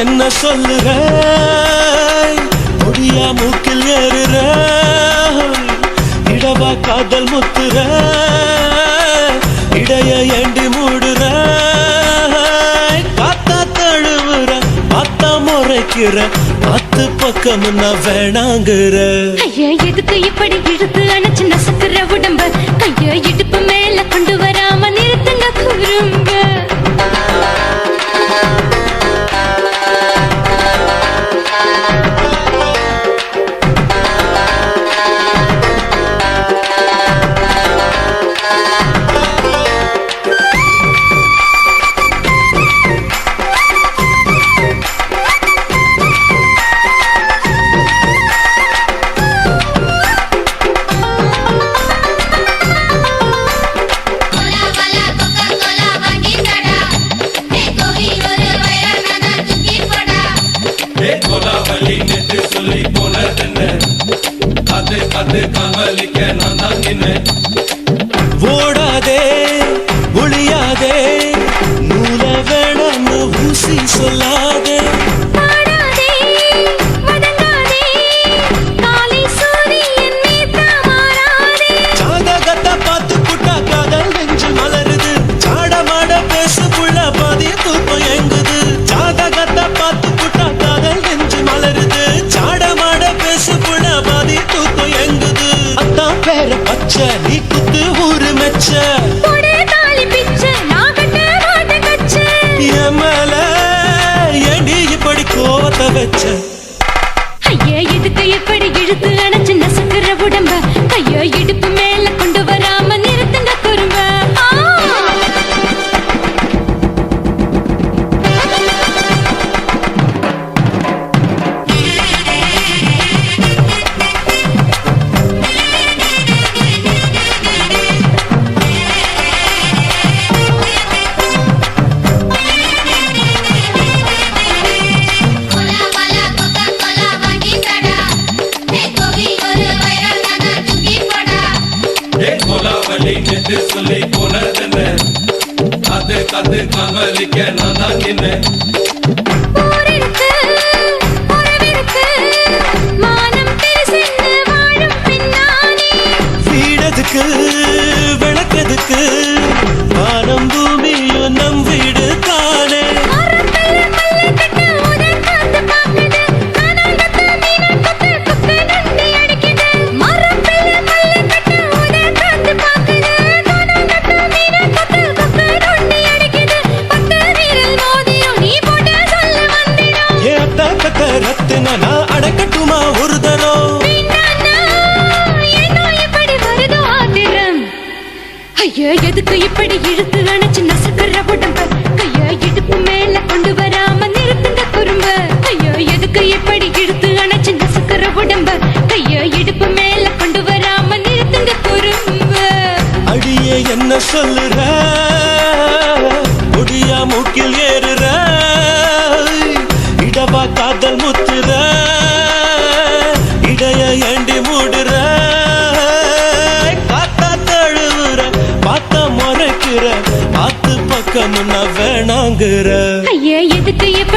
என்ன சொல்லுக பொடியா மூக்கில் ஏறுற இடவா காதல் முத்துற இடைய ஏண்டி மூடுற காத்தா தழுவுற பார்த்தா முறைக்கிற பத்து பக்கம் நான் வேணாங்கிற. ஐயா எதுக்கு இப்படி இழுத்து அணைச்சு நசுக்கிற உடம்ப? கைய இடுப்பு மேல கொண்டு வராம நிறுத்துங்க குறும்ப வச்ச. ஐயா இதுக்கு எப்படி இழுத்து നമരിക്കണം നന്നിനെ ஐயா எதுக்கு இப்படி இழுத்து அணைச்சு நசுக்கிற உடம்ப? ஐயா இடுப்பு மேல கொண்டு வராம நிறுத்துங்க குறும்ப. ஐயா எதுக்கு இப்படி இழுத்து அணைச்சு நசுக்கிற உடம்ப? ஐயா இடுப்பு மேல கொண்டு வராம நிறுத்துங்க குறும்ப. அடியே என்ன சொல்லுற? முடியா மூக்கில் உன்ன வேணாங்கிற ஐயா எதுக்கு எப்ப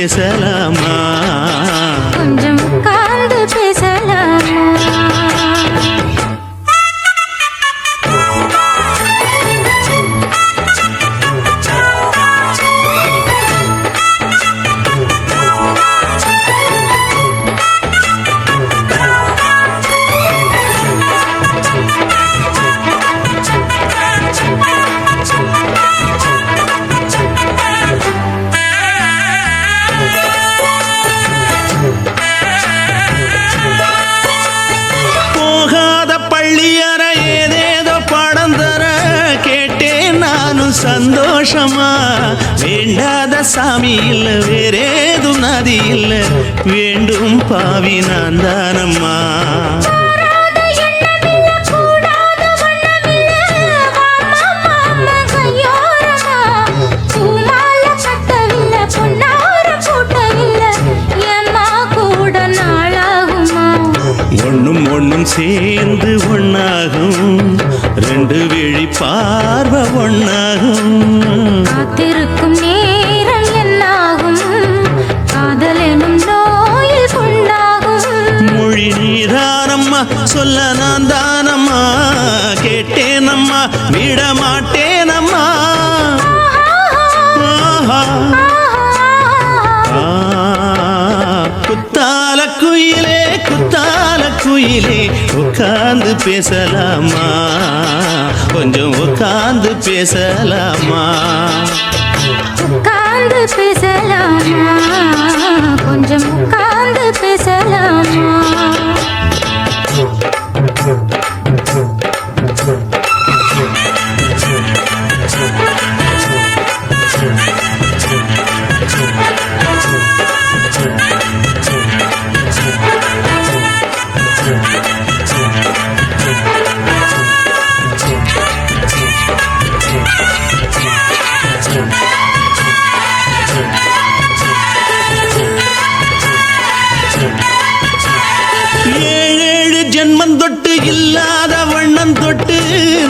பேசலாமா பூட்டவில்லை, ஏம்மா கூட நாளாகுமா? ஒண்ணும் ஒண்ணும் சேர்ந்து ஒண்ணாகும். ரெண்டு விழி உட்காந்து பேசலாமா? கொஞ்சம் உட்காந்து பேசலாமா? உட்கார்ந்து இல்லாத வண்ணம் தொட்டு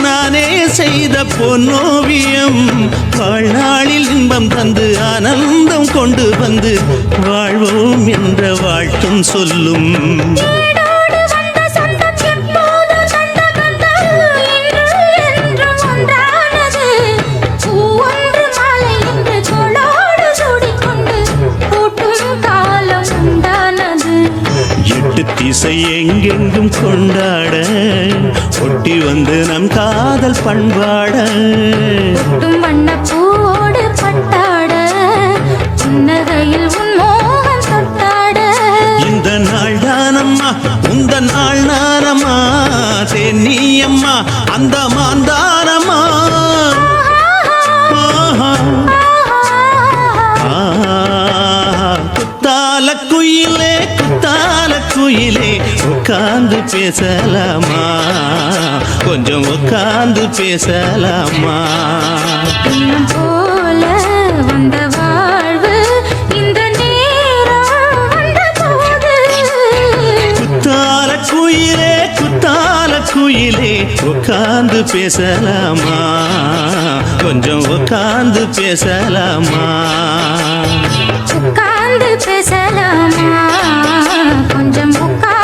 நானே செய்த பொன்னோவியம். வாழ்நாளில் இன்பம் தந்து ஆனந்தம் கொண்டு வந்து வாழ்வோம் என்ற வாழ்த்தும் சொல்லும். திசை எங்கெங்கும் கொண்டாட வந்து நம் காதல் பண்பாட கூட்டும் வண்ண பூவோடு பட்டாட புன்னகையில் உன் மோகன் தொட்டாட. இந்த நாள் தானம்மா உந்த நாள் நானம்மா தென்னியம்மா அந்த மாந்தானம்மா. குத்தால குயிலே குத்தால குயிலே உட்கார்ந்து பேசலாமா? கொஞ்சம் உட்கார்ந்து பேசலாமா? போல வந்த வாழ்வு இந்த குத்தால குயிலே குத்தால குயிலே உட்கார்ந்து பேசலாமா? கொஞ்சம் உட்கார்ந்து பேசலாமா? உட்கார்ந்து பேசலாமா? கொஞ்சம் உட்கார்ந்து